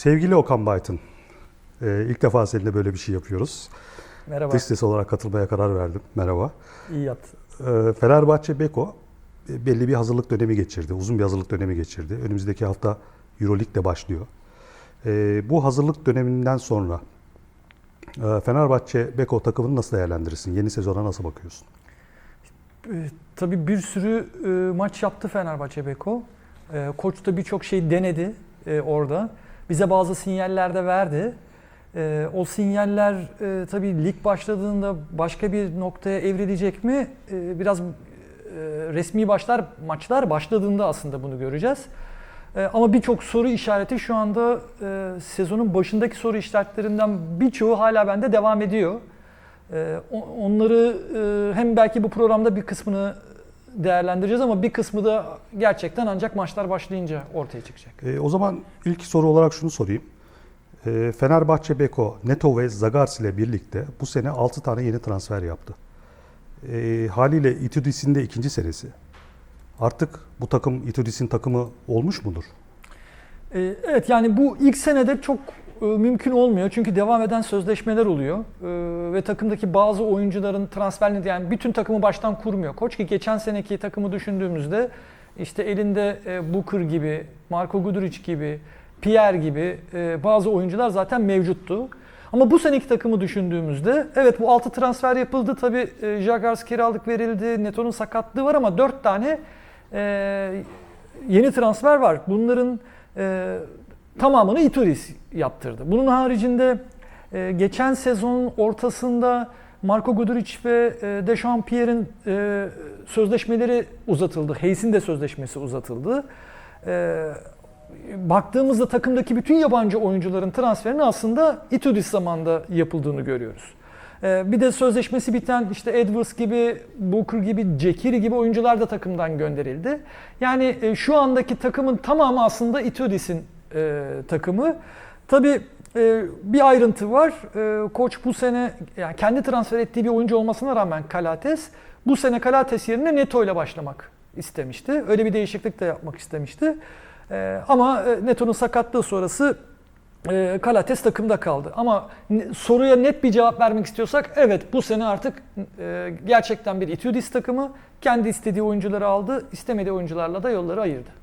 Sevgili Okan Baytın, e, ilk defa seninle böyle bir şey yapıyoruz. Merhaba. Dış ses olarak katılmaya karar verdim. Merhaba. İyi yat. E, Fenerbahçe Beko e, belli bir hazırlık dönemi geçirdi. Uzun bir hazırlık dönemi geçirdi. Önümüzdeki hafta Euroleague de başlıyor. E, bu hazırlık döneminden sonra e, Fenerbahçe Beko takımını nasıl değerlendirirsin? Yeni sezona nasıl bakıyorsun? Tabii bir sürü e, maç yaptı Fenerbahçe Beko. E, koç da birçok şey denedi e, orada. Bize bazı sinyaller de verdi. E, o sinyaller e, tabii lig başladığında başka bir noktaya evrilecek mi? E, biraz e, resmi başlar maçlar başladığında aslında bunu göreceğiz. E, ama birçok soru işareti şu anda e, sezonun başındaki soru işaretlerinden birçoğu hala bende devam ediyor. O- Onları e, hem belki bu programda bir kısmını değerlendireceğiz ama bir kısmı da gerçekten ancak maçlar başlayınca ortaya çıkacak. E, o zaman ilk soru olarak şunu sorayım. E, Fenerbahçe Beko, Neto ve Zagars ile birlikte bu sene 6 tane yeni transfer yaptı. E, haliyle Itudis'in de ikinci senesi. Artık bu takım Itudis'in takımı olmuş mudur? Evet yani bu ilk senede çok mümkün olmuyor çünkü devam eden sözleşmeler oluyor Ee, ve takımdaki bazı oyuncuların transferini yani bütün takımı baştan kurmuyor. Koç ki geçen seneki takımı düşündüğümüzde işte elinde e, Booker gibi, Marko Guduric gibi, Pierre gibi e, bazı oyuncular zaten mevcuttu. Ama bu seneki takımı düşündüğümüzde evet bu 6 transfer yapıldı. Tabii e, Jagars kiralık verildi. Neto'nun sakatlığı var ama 4 tane e, yeni transfer var. Bunların e, tamamını Ituris yaptırdı. Bunun haricinde e, geçen sezonun ortasında Marco Guduric ve e, Dechampierre'in e, sözleşmeleri uzatıldı. Hayes'in de sözleşmesi uzatıldı. E, baktığımızda takımdaki bütün yabancı oyuncuların transferinin aslında Itudis zamanında yapıldığını görüyoruz. Ee, Bir de sözleşmesi biten işte Edwards gibi, Booker gibi, Jekiri gibi oyuncular da takımdan gönderildi. Yani e, şu andaki takımın tamamı aslında Itudis'in e, takımı. Tabii e, bir ayrıntı var. E, koç bu sene yani kendi transfer ettiği bir oyuncu olmasına rağmen Kalates bu sene Kalates yerine Neto ile başlamak istemişti. Öyle bir değişiklik de yapmak istemişti. E, ama e, Neto'nun sakatlığı sonrası e, Kalates takımda kaldı. Ama soruya net bir cevap vermek istiyorsak evet bu sene artık e, gerçekten bir Itudis takımı kendi istediği oyuncuları aldı, istemediği oyuncularla da yolları ayırdı.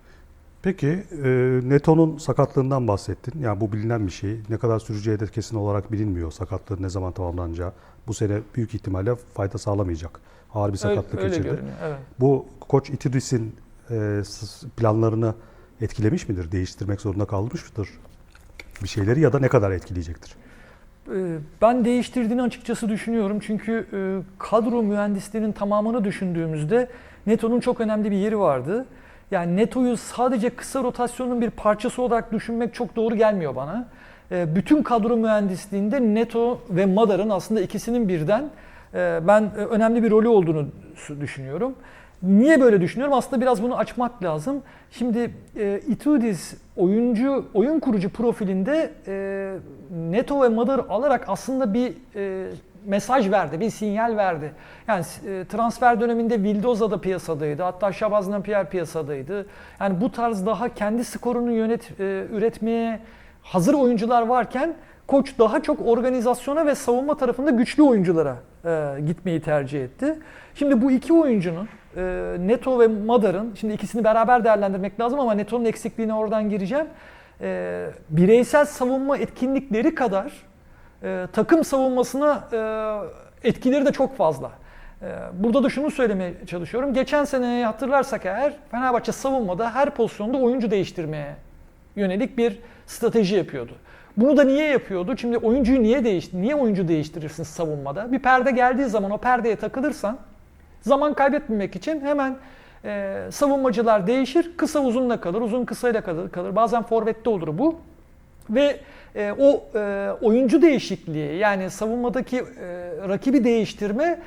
Peki e, Neto'nun sakatlığından bahsettin. Yani bu bilinen bir şey. Ne kadar süreceği de kesin olarak bilinmiyor. Sakatlığın ne zaman tamamlanacağı. Bu sene büyük ihtimalle fayda sağlamayacak. Ağır bir Öyle, sakatlık öyle geçirdi. görünüyor. Evet. Bu koç Itudis'in e, planlarını etkilemiş midir? Değiştirmek zorunda kalmış mıdır? Bir şeyleri ya da ne kadar etkileyecektir? Ee, Ben değiştirdiğini açıkçası düşünüyorum. Çünkü e, kadro mühendisliğinin tamamını düşündüğümüzde Neto'nun çok önemli bir yeri vardı. Yani Neto'yu sadece kısa rotasyonun bir parçası olarak düşünmek çok doğru gelmiyor bana. E, Bütün kadro mühendisliğinde Neto ve Madar'ın aslında ikisinin birden e, ben e, önemli bir rolü olduğunu düşünüyorum. Niye böyle düşünüyorum? Aslında biraz bunu açmak lazım. Şimdi e, Itudis oyuncu, oyun kurucu profilinde e, Neto ve Madar alarak aslında bir mesaj verdi, bir sinyal verdi. Yani e, transfer döneminde Vildoza da piyasadaydı, hatta Şabaz Napier piyasadaydı. Yani bu tarz daha kendi skorunu yönet, e, üretmeye hazır oyuncular varken koç daha çok organizasyona ve savunma tarafında güçlü oyunculara e, gitmeyi tercih etti. Şimdi bu iki oyuncunun Neto ve Madar'ın, şimdi ikisini beraber değerlendirmek lazım ama Neto'nun eksikliğine oradan gireceğim. Bireysel savunma etkinlikleri kadar e, takım savunmasına e, etkileri de çok fazla. E, burada da şunu söylemeye çalışıyorum. Geçen seneyi hatırlarsak eğer Fenerbahçe savunmada her pozisyonda oyuncu değiştirmeye yönelik bir strateji yapıyordu. Bunu da niye yapıyordu? Şimdi oyuncuyu niye değiş niye oyuncu değiştirirsin savunmada? Bir perde geldiği zaman o perdeye takılırsan zaman kaybetmemek için hemen e, savunmacılar değişir. Kısa uzunla kalır, uzun kısayla kalır. kalır. Bazen forvette olur bu. Ve e, o e, oyuncu değişikliği yani savunmadaki e, rakibi değiştirme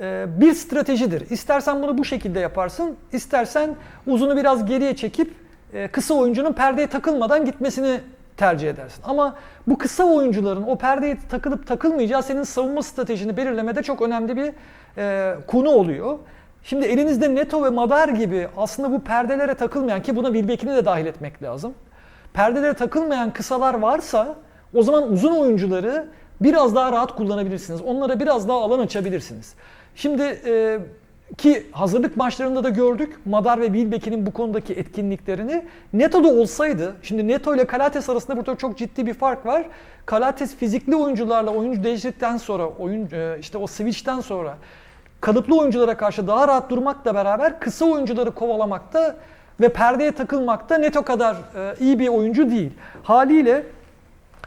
e, bir stratejidir. İstersen bunu bu şekilde yaparsın, istersen uzunu biraz geriye çekip e, kısa oyuncunun perdeye takılmadan gitmesini tercih edersin. Ama bu kısa oyuncuların o perdeye takılıp takılmayacağı senin savunma stratejini belirlemede çok önemli bir e, konu oluyor. Şimdi elinizde Neto ve Madar gibi aslında bu perdelere takılmayan ki buna Wilbeck'ini de dahil etmek lazım. Perdelere takılmayan kısalar varsa o zaman uzun oyuncuları biraz daha rahat kullanabilirsiniz. Onlara biraz daha alan açabilirsiniz. Şimdi e, ki hazırlık maçlarında da gördük Madar ve Wilbeck'in bu konudaki etkinliklerini. Neto'da olsaydı, şimdi Neto ile Kalates arasında burada çok ciddi bir fark var. Kalates fizikli oyuncularla oyuncu değiştirdikten sonra, oyun e, işte o switch'ten sonra kalıplı oyunculara karşı daha rahat durmakla beraber kısa oyuncuları kovalamakta ve perdeye takılmakta Neto kadar e, iyi bir oyuncu değil. Haliyle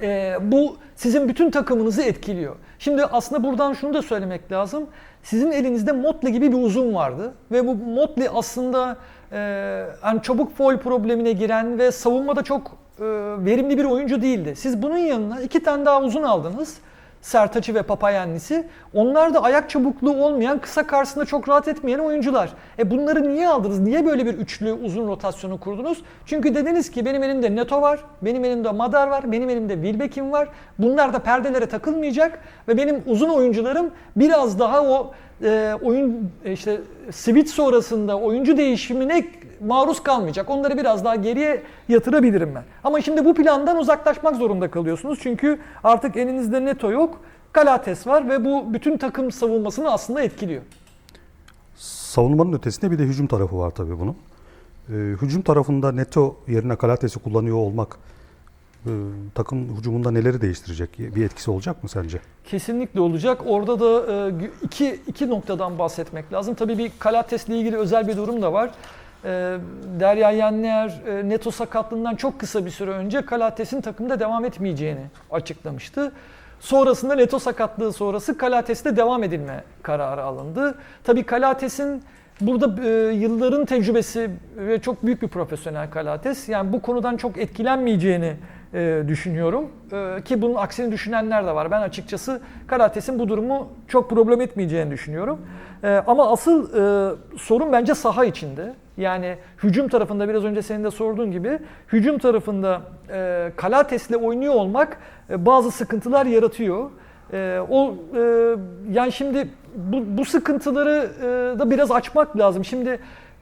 e, bu sizin bütün takımınızı etkiliyor. Şimdi aslında buradan şunu da söylemek lazım. Sizin elinizde Motley gibi bir uzun vardı ve bu Motley aslında e, yani çabuk foul problemine giren ve savunmada çok e, verimli bir oyuncu değildi. Siz bunun yanına iki tane daha uzun aldınız. Sertaç'ı ve Papayannis'i. Onlar da ayak çabukluğu olmayan, kısa karşısında çok rahat etmeyen oyuncular. E bunları niye aldınız? Niye böyle bir üçlü uzun rotasyonu kurdunuz? Çünkü dediniz ki benim elimde Neto var, benim elimde Madar var, benim elimde Wilbekin var. Bunlar da perdelere takılmayacak ve benim uzun oyuncularım biraz daha o e, oyun e, işte switch sonrasında oyuncu değişimine maruz kalmayacak. Onları biraz daha geriye yatırabilirim ben. Ama şimdi bu plandan uzaklaşmak zorunda kalıyorsunuz. Çünkü artık elinizde Neto yok. Kalates var ve bu bütün takım savunmasını aslında etkiliyor. Savunmanın ötesinde bir de hücum tarafı var tabii bunun. Ee, hücum tarafında Neto yerine Kalates'i kullanıyor olmak takım hücumunda neleri değiştirecek? Bir etkisi olacak mı sence? Kesinlikle olacak. Orada da e, iki, iki noktadan bahsetmek lazım. Tabii bir Kalates'le ilgili özel bir durum da var. E, Derya Yenner e, Neto sakatlığından çok kısa bir süre önce Kalates'in takımda devam etmeyeceğini açıklamıştı. Sonrasında Neto sakatlığı sonrası Kalates'te devam edilme kararı alındı. Tabii Kalates'in burada e, yılların tecrübesi ve çok büyük bir profesyonel Kalates. Yani bu konudan çok etkilenmeyeceğini e, düşünüyorum. E, ki bunun aksini düşünenler de var. Ben açıkçası Kalates'in bu durumu çok problem etmeyeceğini düşünüyorum. E, ama asıl e, sorun bence saha içinde. Yani hücum tarafında biraz önce senin de sorduğun gibi hücum tarafında e, Kalates'le oynuyor olmak e, bazı sıkıntılar yaratıyor. E, o e, yani şimdi bu, bu sıkıntıları e, da biraz açmak lazım. Şimdi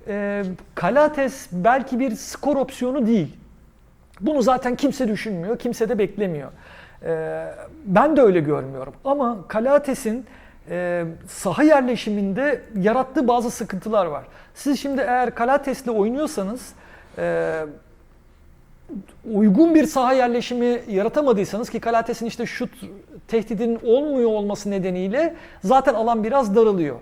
e, Kalates belki bir skor opsiyonu değil. Bunu zaten kimse düşünmüyor, kimse de beklemiyor. E, ben de öyle görmüyorum. Ama Kalates'in e, saha yerleşiminde yarattığı bazı sıkıntılar var. Siz şimdi eğer Kalates'le oynuyorsanız e, uygun bir saha yerleşimi yaratamadıysanız ki Kalates'in işte şut tehdidinin olmuyor olması nedeniyle zaten alan biraz daralıyor.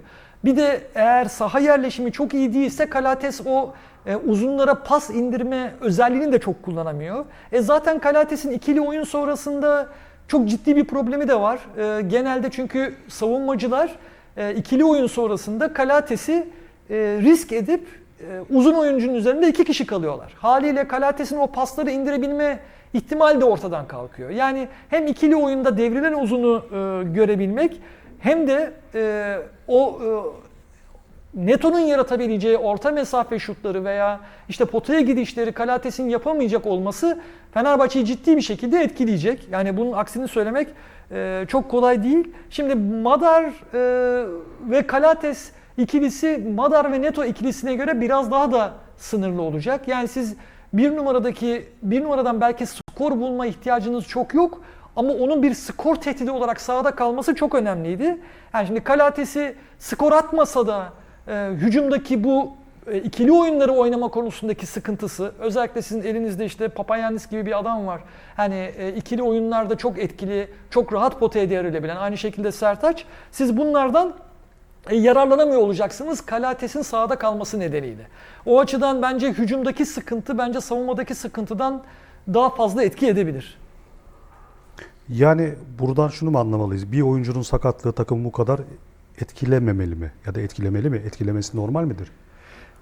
Bir de eğer saha yerleşimi çok iyi değilse Kalates o e, uzunlara pas indirme özelliğini de çok kullanamıyor. E zaten Kalates'in ikili oyun sonrasında çok ciddi bir problemi de var. E, genelde çünkü savunmacılar e, ikili oyun sonrasında Kalates'i e, risk edip e, uzun oyuncunun üzerinde iki kişi kalıyorlar. Haliyle Kalates'in o pasları indirebilme ihtimali de ortadan kalkıyor. Yani hem ikili oyunda devrilen uzunu e, görebilmek hem de e, o e, Neto'nun yaratabileceği orta mesafe şutları veya işte potaya gidişleri Kalates'in yapamayacak olması Fenerbahçe'yi ciddi bir şekilde etkileyecek. Yani bunun aksini söylemek e, çok kolay değil. Şimdi Madar e, ve Kalates ikilisi Madar ve Neto ikilisine göre biraz daha da sınırlı olacak. Yani siz bir numaradaki bir numaradan belki skor bulma ihtiyacınız çok yok ama onun bir skor tehdidi olarak sahada kalması çok önemliydi. Yani şimdi Kalates'i skor atmasa da e, hücumdaki bu e, ikili oyunları oynama konusundaki sıkıntısı özellikle sizin elinizde işte Papayannis gibi bir adam var. Hani e, ikili oyunlarda çok etkili, çok rahat potaya devrilebilen aynı şekilde Sertaç. Siz bunlardan e, yararlanamıyor olacaksınız Kalates'in sahada kalması nedeniyle. O açıdan bence hücumdaki sıkıntı bence savunmadaki sıkıntıdan daha fazla etki edebilir. Yani buradan şunu mu anlamalıyız? Bir oyuncunun sakatlığı takımı bu kadar etkilememeli mi? Ya da etkilemeli mi? Etkilemesi normal midir?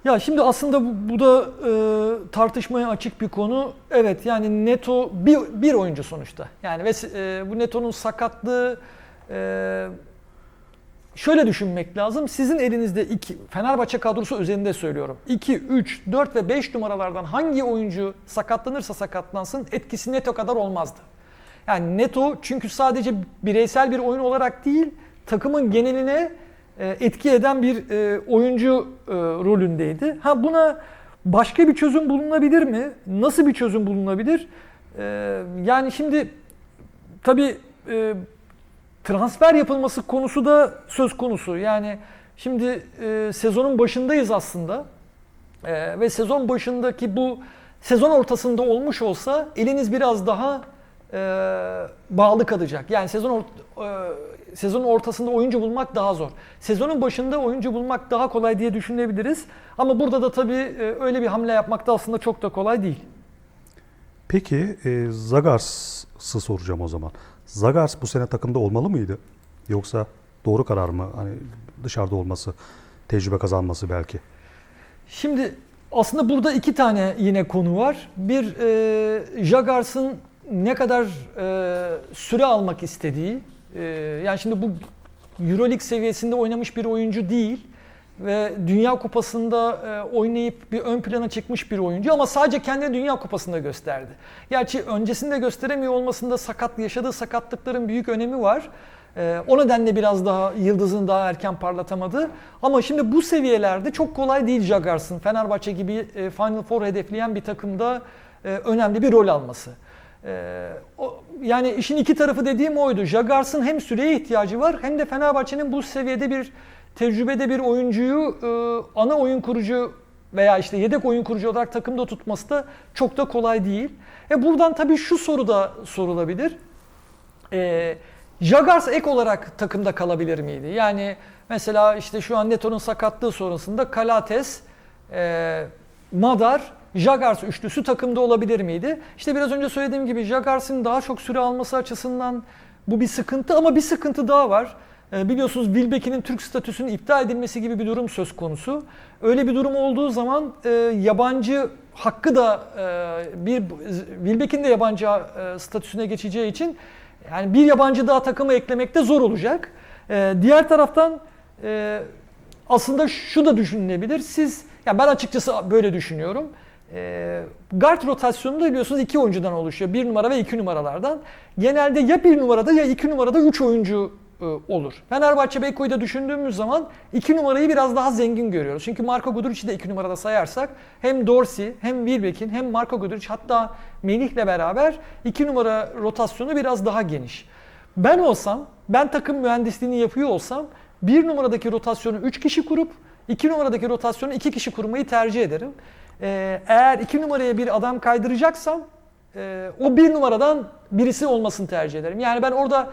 Ya şimdi aslında bu, bu da e, tartışmaya açık bir konu. Evet yani Neto bir, bir oyuncu sonuçta. Yani ve e, bu Neto'nun sakatlığı e, şöyle düşünmek lazım. Sizin elinizde iki Fenerbahçe kadrosu üzerinde söylüyorum. 2, 3, 4 ve 5 numaralardan hangi oyuncu sakatlanırsa sakatlansın etkisi Neto kadar olmazdı. Yani Neto çünkü sadece bireysel bir oyun olarak değil takımın geneline e, etki eden bir e, oyuncu e, rolündeydi. Ha buna Başka bir çözüm bulunabilir mi? Nasıl bir çözüm bulunabilir? Yani şimdi tabii transfer yapılması konusu da söz konusu. Yani şimdi sezonun başındayız aslında. Ve sezon başındaki bu sezon ortasında olmuş olsa eliniz biraz daha bağlı kalacak. Yani sezon e, sezonun ortasında oyuncu bulmak daha zor. Sezonun başında oyuncu bulmak daha kolay diye düşünebiliriz. Ama burada da tabii e, öyle bir hamle yapmak da aslında çok da kolay değil. Peki e, Zagars'ı soracağım o zaman. Zagars bu sene takımda olmalı mıydı? Yoksa doğru karar mı? Hani dışarıda olması, tecrübe kazanması belki. Şimdi aslında burada iki tane yine konu var. Bir e, Jagars'ın ne kadar e, süre almak istediği. E, yani şimdi bu Euroleague seviyesinde oynamış bir oyuncu değil ve Dünya Kupası'nda e, oynayıp bir ön plana çıkmış bir oyuncu ama sadece kendini Dünya Kupası'nda gösterdi. Gerçi öncesinde gösteremiyor olmasında sakat yaşadığı sakatlıkların büyük önemi var. Ee, o nedenle biraz daha yıldızını daha erken parlatamadı. Ama şimdi bu seviyelerde çok kolay değil Jagars'ın Fenerbahçe gibi e, Final Four hedefleyen bir takımda e, önemli bir rol alması. Ee, o, yani işin iki tarafı dediğim oydu. Jagars'ın hem süreye ihtiyacı var hem de Fenerbahçe'nin bu seviyede bir tecrübede bir oyuncuyu e, ana oyun kurucu veya işte yedek oyun kurucu olarak takımda tutması da çok da kolay değil. E buradan tabii şu soru da sorulabilir. E, Jagars ek olarak takımda kalabilir miydi? Yani mesela işte şu an Neto'nun sakatlığı sonrasında Kalates, e, Madar, Jagars üçlüsü takımda olabilir miydi? İşte biraz önce söylediğim gibi Jagars'ın daha çok süre alması açısından bu bir sıkıntı ama bir sıkıntı daha var. E, biliyorsunuz Wilbeck'in Türk statüsünün iptal edilmesi gibi bir durum söz konusu. Öyle bir durum olduğu zaman e, yabancı hakkı da e, bir Wilbeck'in de yabancı e, statüsüne geçeceği için yani bir yabancı daha takıma eklemek de zor olacak. Ee, diğer taraftan aslında şu da düşünülebilir. Siz, ya ben açıkçası böyle düşünüyorum. E, guard rotasyonu da biliyorsunuz iki oyuncudan oluşuyor. Bir numara ve iki numaralardan. Genelde ya bir numarada ya iki numarada üç oyuncu e, olur. Fenerbahçe Beko'yu da düşündüğümüz zaman iki numarayı biraz daha zengin görüyoruz. Çünkü Marco Guduric'i de iki numarada sayarsak hem Dorsey hem Wilbeck'in hem Marco Guduric hatta Melih'le beraber iki numara rotasyonu biraz daha geniş. Ben olsam, ben takım mühendisliğini yapıyor olsam bir numaradaki rotasyonu 3 kişi kurup iki numaradaki rotasyonu 2 kişi kurmayı tercih ederim. Ee, eğer iki numaraya bir adam kaydıracaksam e, o bir numaradan birisi olmasını tercih ederim. Yani ben orada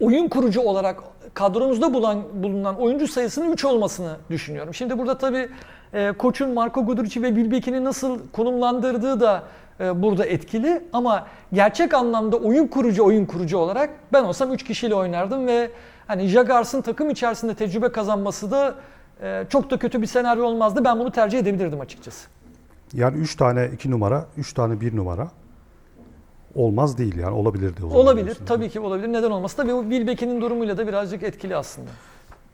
oyun kurucu olarak kadronuzda bulan, bulunan oyuncu sayısının 3 olmasını düşünüyorum. Şimdi burada tabii e, koçun Marco Guduric'i ve Bilbekin'i nasıl konumlandırdığı da e, burada etkili ama gerçek anlamda oyun kurucu oyun kurucu olarak ben olsam 3 kişiyle oynardım ve hani Jagars'ın takım içerisinde tecrübe kazanması da e, çok da kötü bir senaryo olmazdı. Ben bunu tercih edebilirdim açıkçası. Yani 3 tane 2 numara, 3 tane 1 numara olmaz değil yani olabilirdi o zaman. Olabilir, diyorsun. tabii ki olabilir. Neden olmasın? Tabii o Wilbeck'in durumuyla da birazcık etkili aslında.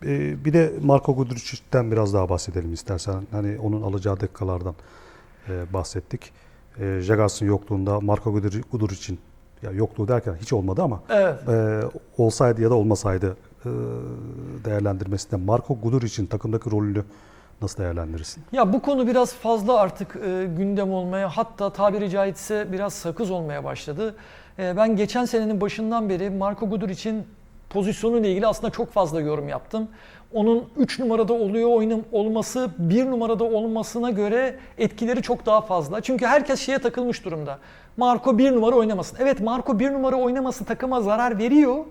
Ee, bir de Marco Guduric'ten biraz daha bahsedelim istersen. Hani onun alacağı dakikalardan e, bahsettik. E, Jagars'ın yokluğunda Marco Guduric- Guduric'in ya yokluğu derken hiç olmadı ama Evet. e, olsaydı ya da olmasaydı değerlendirmesinde Marco Guduric'in takımdaki rolünü nasıl değerlendirirsin? Ya bu konu biraz fazla artık e, gündem olmaya hatta tabiri caizse biraz sakız olmaya başladı. E, ben geçen senenin başından beri Marco Guduric'in pozisyonuyla ilgili aslında çok fazla yorum yaptım. Onun 3 numarada oluyor oynam olması 1 numarada olmasına göre etkileri çok daha fazla. Çünkü herkes şeye takılmış durumda. Marco 1 numara oynamasın. Evet Marco 1 numara oynaması takıma zarar veriyor.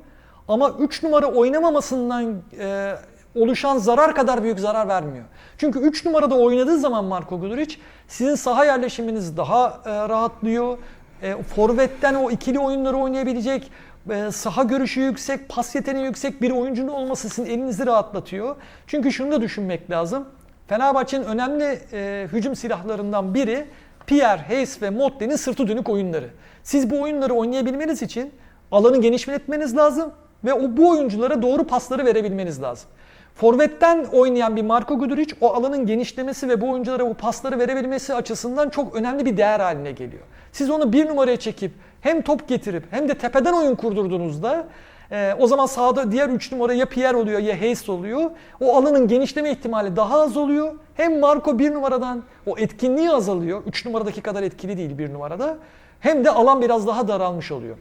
Ama 3 numara oynamamasından e, oluşan zarar kadar büyük zarar vermiyor. Çünkü 3 numarada oynadığı zaman Marco Guduric sizin saha yerleşiminiz daha e, rahatlıyor. E, forvetten o ikili oyunları oynayabilecek, e, saha görüşü yüksek, pas yeteneği yüksek bir oyuncunun olması sizin elinizi rahatlatıyor. Çünkü şunu da düşünmek lazım. Fenerbahçe'nin önemli e, hücum silahlarından biri Pierre, Hayes ve Motte'nin sırtı dönük oyunları. Siz bu oyunları oynayabilmeniz için alanı genişletmeniz lazım ve o bu oyunculara doğru pasları verebilmeniz lazım. Forvetten oynayan bir Marco Guduric o alanın genişlemesi ve bu oyunculara bu pasları verebilmesi açısından çok önemli bir değer haline geliyor. Siz onu bir numaraya çekip hem top getirip hem de tepeden oyun kurdurduğunuzda Ee, o zaman sağda diğer 3 numara ya Pierre oluyor ya Hayes oluyor. O alanın genişleme ihtimali daha az oluyor. Hem Marco 1 numaradan o etkinliği azalıyor. 3 numaradaki kadar etkili değil 1 numarada. Hem de alan biraz daha daralmış oluyor.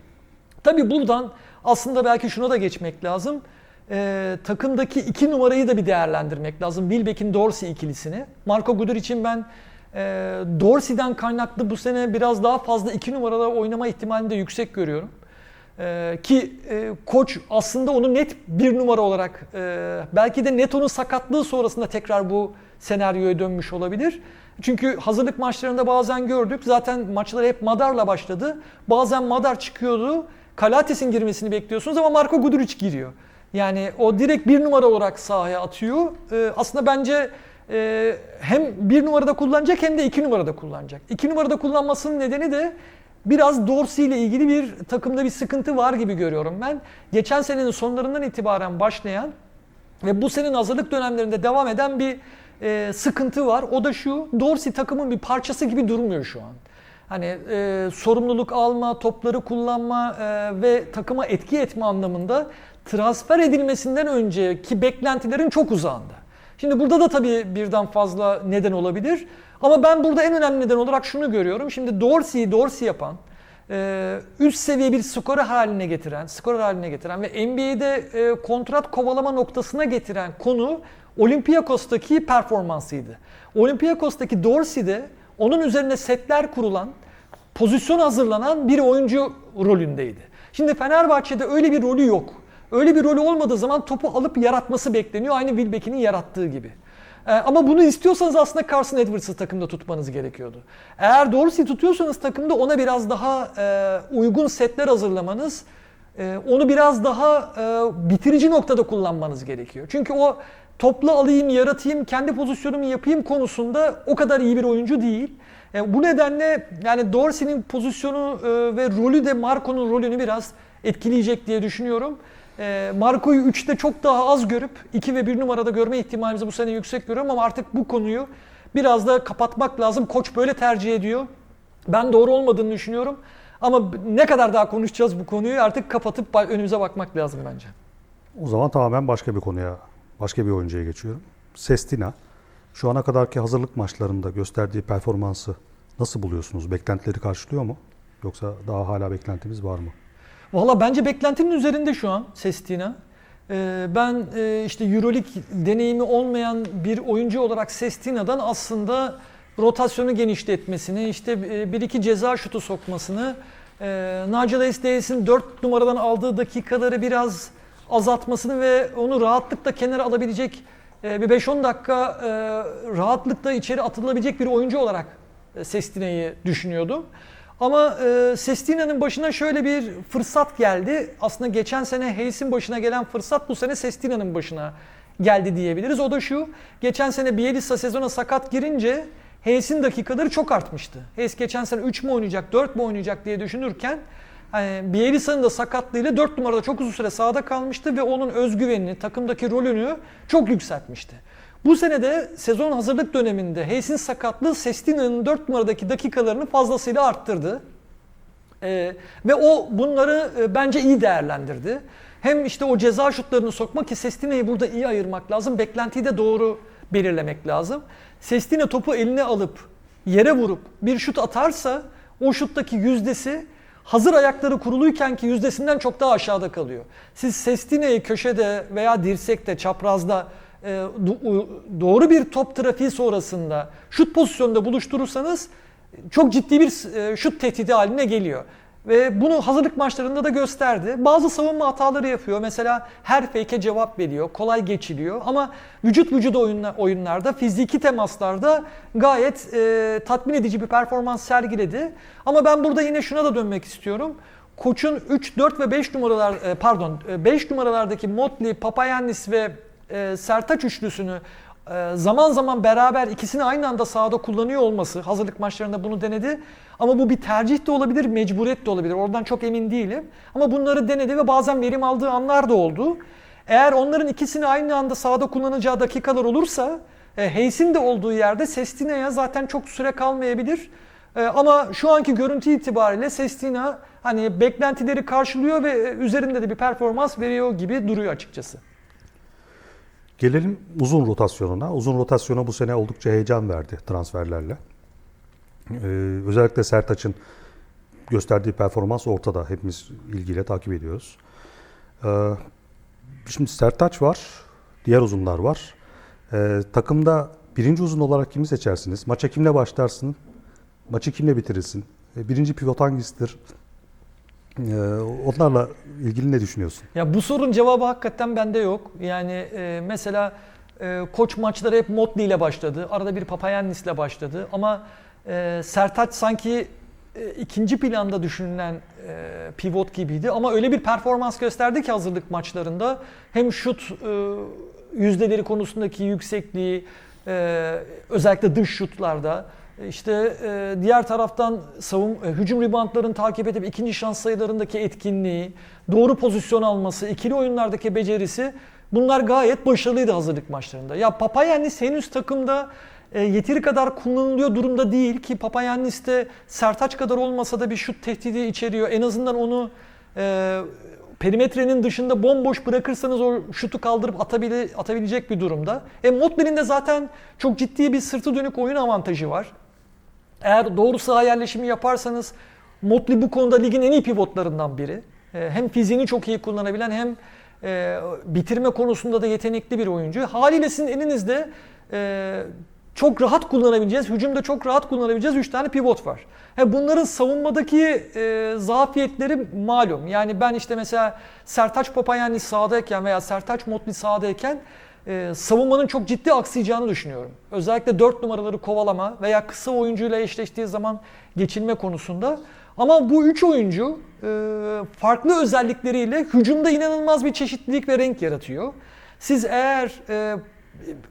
Tabii buradan aslında belki şuna da geçmek lazım. Ee, takımdaki iki numarayı da bir değerlendirmek lazım. Wilbeck'in Dorsey ikilisini. Marco Gudur için ben e, Dorsey'den kaynaklı bu sene biraz daha fazla iki numarada oynama ihtimalini de yüksek görüyorum. Ee, ki e, koç aslında onu net bir numara olarak e, belki de Neto'nun sakatlığı sonrasında tekrar bu senaryoya dönmüş olabilir. Çünkü hazırlık maçlarında bazen gördük. Zaten maçlar hep Madar'la başladı. Bazen Madar çıkıyordu. Kalates'in girmesini bekliyorsunuz ama Marco Guduric giriyor. Yani o direkt bir numara olarak sahaya atıyor. Ee, aslında bence e, hem bir numarada kullanacak hem de iki numarada kullanacak. İki numarada kullanmasının nedeni de biraz Dorsey ile ilgili bir takımda bir sıkıntı var gibi görüyorum ben. Geçen senenin sonlarından itibaren başlayan ve bu senin hazırlık dönemlerinde devam eden bir e, sıkıntı var. O da şu, Dorsey takımın bir parçası gibi durmuyor şu an. Hani e, sorumluluk alma, topları kullanma e, ve takıma etki etme anlamında transfer edilmesinden önceki beklentilerin çok uzağında. Şimdi burada da tabii birden fazla neden olabilir. Ama ben burada en önemli neden olarak şunu görüyorum. Şimdi Dorsey'i Dorsey yapan, e, üst seviye bir skorer haline getiren, skorer haline getiren ve NBA'de e, kontrat kovalama noktasına getiren konu Olympiakos'taki performansıydı. Olympiakos'taki Dorsey'de onun üzerine setler kurulan, pozisyon hazırlanan bir oyuncu rolündeydi. Şimdi Fenerbahçe'de öyle bir rolü yok. Öyle bir rolü olmadığı zaman topu alıp yaratması bekleniyor. Aynı Wilbeck'in yarattığı gibi. Ee, ama bunu istiyorsanız aslında Carson Edwards'ı takımda tutmanız gerekiyordu. Eğer Dorsey tutuyorsanız takımda ona biraz daha e, uygun setler hazırlamanız, e, onu biraz daha e, bitirici noktada kullanmanız gerekiyor. Çünkü o toplu alayım, yaratayım, kendi pozisyonumu yapayım konusunda o kadar iyi bir oyuncu değil. E, bu nedenle yani Dorsey'nin pozisyonu e, ve rolü de Marco'nun rolünü biraz etkileyecek diye düşünüyorum. E, Marco'yu 3'te çok daha az görüp 2 ve 1 numarada görme ihtimalimizi bu sene yüksek görüyorum ama artık bu konuyu biraz da kapatmak lazım. Koç böyle tercih ediyor. Ben doğru olmadığını düşünüyorum. Ama ne kadar daha konuşacağız bu konuyu artık kapatıp önümüze bakmak lazım bence. O zaman tamamen başka bir konuya, başka bir oyuncuya geçiyorum. Sestina. Şu ana kadarki hazırlık maçlarında gösterdiği performansı nasıl buluyorsunuz? Beklentileri karşılıyor mu? Yoksa daha hala beklentimiz var mı? Valla bence beklentinin üzerinde şu an Sestina. Ee, ben e, işte Euroleague deneyimi olmayan bir oyuncu olarak Sestina'dan aslında rotasyonu genişletmesini, işte e, bir iki ceza şutu sokmasını, e, Nigel Esdeyes'in 4 numaradan aldığı dakikaları biraz azaltmasını ve onu rahatlıkla kenara alabilecek e, bir 5-10 dakika e, rahatlıkla içeri atılabilecek bir oyuncu olarak e, Sestina'yı düşünüyordum. Ama e, Sestina'nın başına şöyle bir fırsat geldi. Aslında geçen sene Hayes'in başına gelen fırsat bu sene Sestina'nın başına geldi diyebiliriz. O da şu, geçen sene Bielitsa sezona sakat girince Hayes'in dakikaları çok artmıştı. Hayes geçen sene 3 mü oynayacak, 4 mü oynayacak diye düşünürken yani Bielitsa'nın da sakatlığıyla 4 numarada çok uzun süre sahada kalmıştı ve onun özgüvenini, takımdaki rolünü çok yükseltmişti. Bu sene de sezon hazırlık döneminde Hayes'in sakatlığı Sestina'nın 4 numaradaki dakikalarını fazlasıyla arttırdı. Ee, ve o bunları e, bence iyi değerlendirdi. Hem işte o ceza şutlarını sokmak ki Sestina'yı burada iyi ayırmak lazım. Beklentiyi de doğru belirlemek lazım. Sestina topu eline alıp yere vurup bir şut atarsa o şuttaki yüzdesi hazır ayakları kuruluyken ki yüzdesinden çok daha aşağıda kalıyor. Siz Sestina'yı köşede veya dirsekte, çaprazda e, do- doğru bir top trafiği sonrasında şut pozisyonunda buluşturursanız çok ciddi bir e, şut tehdidi haline geliyor. Ve bunu hazırlık maçlarında da gösterdi. Bazı savunma hataları yapıyor. Mesela her fake'e cevap veriyor. Kolay geçiliyor. Ama vücut vücuda oyunla- oyunlarda, fiziki temaslarda gayet e, tatmin edici bir performans sergiledi. Ama ben burada yine şuna da dönmek istiyorum. Koç'un 3, 4 ve 5 numaralar e, pardon 5 numaralardaki Motley, Papayannis ve e, Sertaç üçlüsünü e, zaman zaman beraber ikisini aynı anda sahada kullanıyor olması hazırlık maçlarında bunu denedi. Ama bu bir tercih de olabilir, mecburiyet de olabilir. Oradan çok emin değilim. Ama bunları denedi ve bazen verim aldığı anlar da oldu. Eğer onların ikisini aynı anda sahada kullanacağı dakikalar olursa e, Hayes'in de olduğu yerde Sestina'ya zaten çok süre kalmayabilir. E, ama şu anki görüntü itibariyle Sestina hani beklentileri karşılıyor ve üzerinde de bir performans veriyor gibi duruyor açıkçası. Gelelim uzun rotasyonuna. Uzun rotasyona bu sene oldukça heyecan verdi transferlerle. Ee, özellikle Sertaç'ın gösterdiği performans ortada. Hepimiz ilgiyle takip ediyoruz. Ee, şimdi Sertaç var, diğer uzunlar var. Ee, takımda birinci uzun olarak kimi seçersiniz? Maça kimle başlarsın? Maçı kimle bitirirsin? Ee, birinci pivot hangisidir? Ee, onlarla ilgili ne düşünüyorsun? Ya bu sorunun cevabı hakikaten bende yok. Yani e, mesela e, koç maçları hep Motley ile başladı. Arada bir Papayannis ile başladı. Ama e, Sertaç sanki e, ikinci planda düşünülen e, pivot gibiydi. Ama öyle bir performans gösterdi ki hazırlık maçlarında. Hem şut e, yüzdeleri konusundaki yüksekliği, e, özellikle dış şutlarda, işte e, diğer taraftan savun e, hücum reboundlarını takip edip ikinci şans sayılarındaki etkinliği, doğru pozisyon alması, ikili oyunlardaki becerisi bunlar gayet başarılıydı hazırlık maçlarında. Ya Papayannis henüz takımda e, yeteri kadar kullanılıyor durumda değil ki Papayannis de Sertaç kadar olmasa da bir şut tehdidi içeriyor. En azından onu e, perimetrenin dışında bomboş bırakırsanız o şutu kaldırıp atabile, atabilecek bir durumda. E Motley'nin de zaten çok ciddi bir sırtı dönük oyun avantajı var. Eğer doğru saha yerleşimi yaparsanız Motley bu konuda ligin en iyi pivotlarından biri. E, Hem fiziğini çok iyi kullanabilen hem e, bitirme konusunda da yetenekli bir oyuncu. Haliyle sizin elinizde e, çok rahat kullanabileceğiz, hücumda çok rahat kullanabileceğiz 3 tane pivot var. Bunların savunmadaki e, zafiyetleri malum. Yani ben işte mesela Sertaç Papayannis sahadayken veya Sertaç Motley sahadayken e, savunmanın çok ciddi aksayacağını düşünüyorum. Özellikle 4 numaraları kovalama veya kısa oyuncuyla eşleştiği zaman geçilme konusunda. Ama bu üç oyuncu e, farklı özellikleriyle hücumda inanılmaz bir çeşitlilik ve renk yaratıyor. Siz eğer e,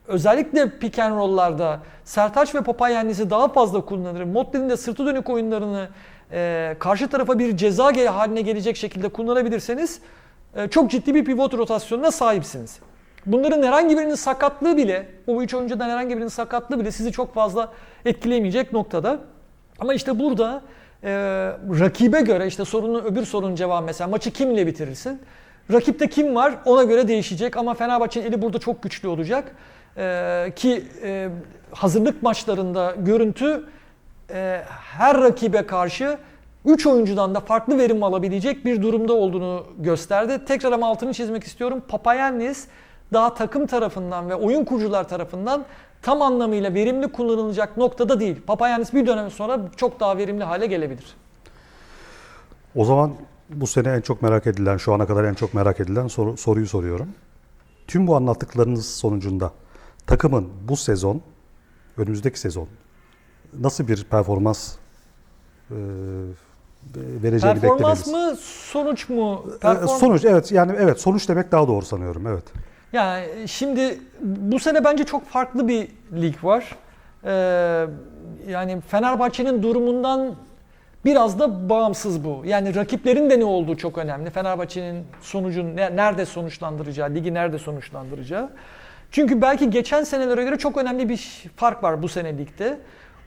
özellikle pick and roll'larda Sertaç ve Papayannis'i daha fazla kullanır, Motley'nin de sırtı dönük oyunlarını e, karşı tarafa bir ceza haline gelecek şekilde kullanabilirseniz e, çok ciddi bir pivot rotasyonuna sahipsiniz. Bunların herhangi birinin sakatlığı bile, o üç oyuncudan herhangi birinin sakatlığı bile sizi çok fazla etkileyemeyecek noktada. Ama işte burada e, rakibe göre işte sorunun öbür sorunun cevabı mesela maçı kimle bitirirsin? Rakipte kim var ona göre değişecek ama Fenerbahçe'nin eli burada çok güçlü olacak. E, ki e, hazırlık maçlarında görüntü e, her rakibe karşı 3 oyuncudan da farklı verim alabilecek bir durumda olduğunu gösterdi. Tekrar ama altını çizmek istiyorum. Papayannis daha takım tarafından ve oyun kurucular tarafından tam anlamıyla verimli kullanılacak noktada değil. Papayannis bir dönem sonra çok daha verimli hale gelebilir. O zaman bu sene en çok merak edilen, şu ana kadar en çok merak edilen soru, soruyu soruyorum. Tüm bu anlattıklarınız sonucunda takımın bu sezon, önümüzdeki sezon nasıl bir performans e, vereceğini Performans beklemeliyiz? mı sonuç mu? E, Perform- Sonuç evet yani evet sonuç demek daha doğru sanıyorum evet. Yani şimdi bu sene bence çok farklı bir lig var. Ee, yani Fenerbahçe'nin durumundan biraz da bağımsız bu. Yani rakiplerin de ne olduğu çok önemli. Fenerbahçe'nin sonucun ne- nerede sonuçlandıracağı, ligi nerede sonuçlandıracağı. Çünkü belki geçen senelere göre çok önemli bir fark var bu sene ligde.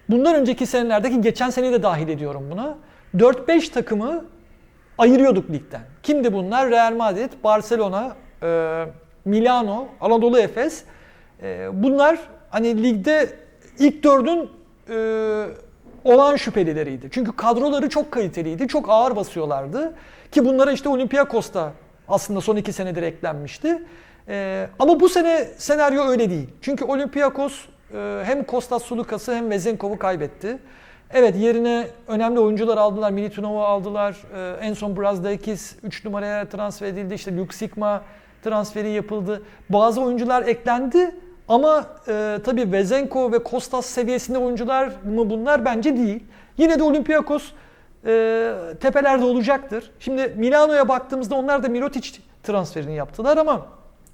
Bundan önceki senelerdeki geçen seneyi de dahil ediyorum buna. 4-5 takımı ayırıyorduk ligden. Kimdi bunlar? Real Madrid, Barcelona, e, Milano, Anadolu Efes. E, bunlar hani ligde ilk dördün e, olan şüphelileriydi. Çünkü kadroları çok kaliteliydi, çok ağır basıyorlardı. Ki bunlara işte Olympiakos da aslında son iki senedir eklenmişti. E, ama bu sene senaryo öyle değil. Çünkü Olympiakos e, hem Kostas Sulukas'ı hem Vezenkov'u kaybetti. Evet yerine önemli oyuncular aldılar. Militinov'u aldılar. Ee, en son Brazdakis 3 numaraya transfer edildi. İşte Luke Sigma transferi yapıldı. Bazı oyuncular eklendi ama e, tabii Vezenko ve Kostas seviyesinde oyuncular mı bunlar? Bence değil. Yine de Olympiakos e, tepelerde olacaktır. Şimdi Milano'ya baktığımızda onlar da Mirotic transferini yaptılar ama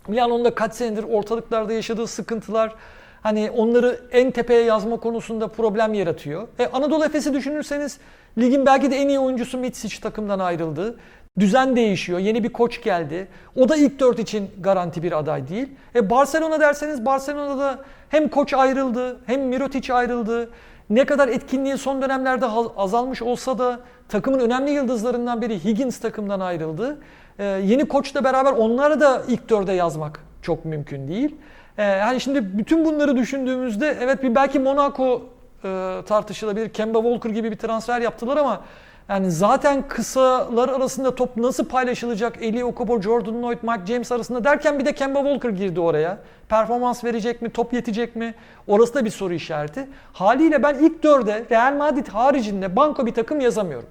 Milano'nun da kaç senedir ortalıklarda yaşadığı sıkıntılar hani onları en tepeye yazma konusunda problem yaratıyor. E, Anadolu Efes'i düşünürseniz ligin belki de en iyi oyuncusu Mitsic takımdan ayrıldı. Düzen değişiyor. Yeni bir koç geldi. O da ilk dört için garanti bir aday değil. E Barcelona derseniz Barcelona'da hem koç ayrıldı hem Mirotic ayrıldı. Ne kadar etkinliği son dönemlerde azalmış olsa da takımın önemli yıldızlarından biri Higgins takımdan ayrıldı. Ee, yeni koçla beraber onları da ilk dörde yazmak çok mümkün değil. Ee, yani şimdi bütün bunları düşündüğümüzde evet bir belki Monaco e, tartışılabilir. Kemba Walker gibi bir transfer yaptılar ama yani zaten kısalar arasında top nasıl paylaşılacak? Eli Okobo, Jordan Lloyd, Mike James arasında derken bir de Kemba Walker girdi oraya. Performans verecek mi? Top yetecek mi? Orası da bir soru işareti. Haliyle ben ilk dörde Real Madrid haricinde banko bir takım yazamıyorum.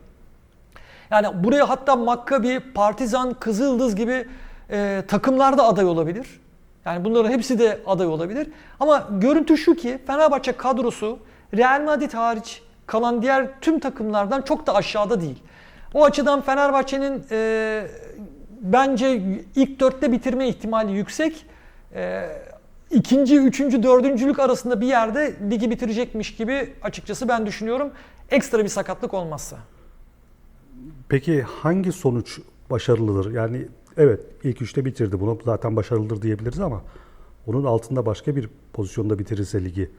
Yani buraya hatta Maccabi, Partizan, Kızıldız gibi e, takımlar da aday olabilir. Yani bunların hepsi de aday olabilir. Ama görüntü şu ki Fenerbahçe kadrosu Real Madrid hariç kalan diğer tüm takımlardan çok da aşağıda değil. O açıdan Fenerbahçe'nin e, bence ilk dörtte bitirme ihtimali yüksek. E, ikinci, üçüncü, dördüncülük arasında bir yerde ligi bitirecekmiş gibi açıkçası ben düşünüyorum. Ekstra bir sakatlık olmazsa. Peki hangi sonuç başarılıdır? Yani evet ilk üçte bitirdi. Bunu zaten başarılıdır diyebiliriz ama onun altında başka bir pozisyonda bitirirse ligi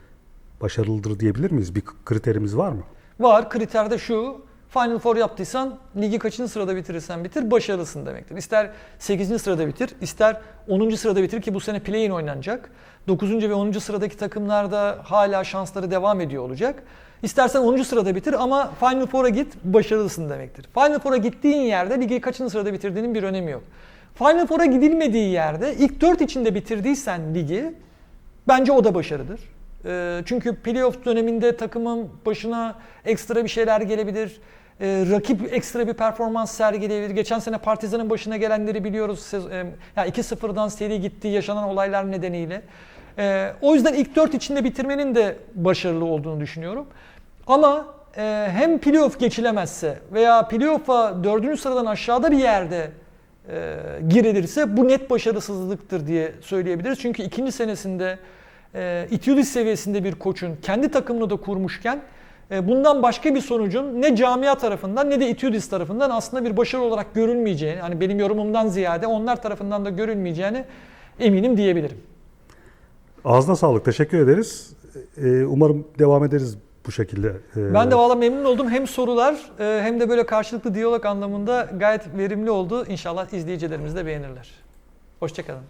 başarılıdır diyebilir miyiz? Bir kriterimiz var mı? Var. Kriter de şu. Final Four yaptıysan ligi kaçıncı sırada bitirirsen bitir başarılısın demektir. İster 8. sırada bitir, ister 10. sırada bitir ki bu sene play-in oynanacak. 9. ve 10. sıradaki takımlarda hala şansları devam ediyor olacak. İstersen 10. sırada bitir ama Final Four'a git başarılısın demektir. Final Four'a gittiğin yerde ligi kaçıncı sırada bitirdiğinin bir önemi yok. Final Four'a gidilmediği yerde ilk 4 içinde bitirdiysen ligi bence o da başarıdır. Ee, Çünkü playoff döneminde takımın başına ekstra bir şeyler gelebilir. Ee, Rakip ekstra bir performans sergileyebilir. Geçen sene Partizan'ın başına gelenleri biliyoruz. E, Yani 2-0'dan seri gitti yaşanan olaylar nedeniyle. Ee, O yüzden ilk 4 içinde bitirmenin de başarılı olduğunu düşünüyorum. Ama e, hem playoff geçilemezse veya playoff'a 4. sıradan aşağıda bir yerde e, girilirse bu net başarısızlıktır diye söyleyebiliriz. Çünkü ikinci senesinde e, Itiudis seviyesinde bir koçun kendi takımını da kurmuşken e, bundan başka bir sonucun ne camia tarafından ne de Itiudis tarafından aslında bir başarı olarak görülmeyeceğini, hani benim yorumumdan ziyade onlar tarafından da görülmeyeceğini eminim diyebilirim. Ağzına sağlık. Teşekkür ederiz. Ee, Umarım devam ederiz bu şekilde. Ee, Ben de valla memnun oldum. Hem sorular e, hem de böyle karşılıklı diyalog anlamında gayet verimli oldu. İnşallah izleyicilerimiz de beğenirler. Hoşçakalın.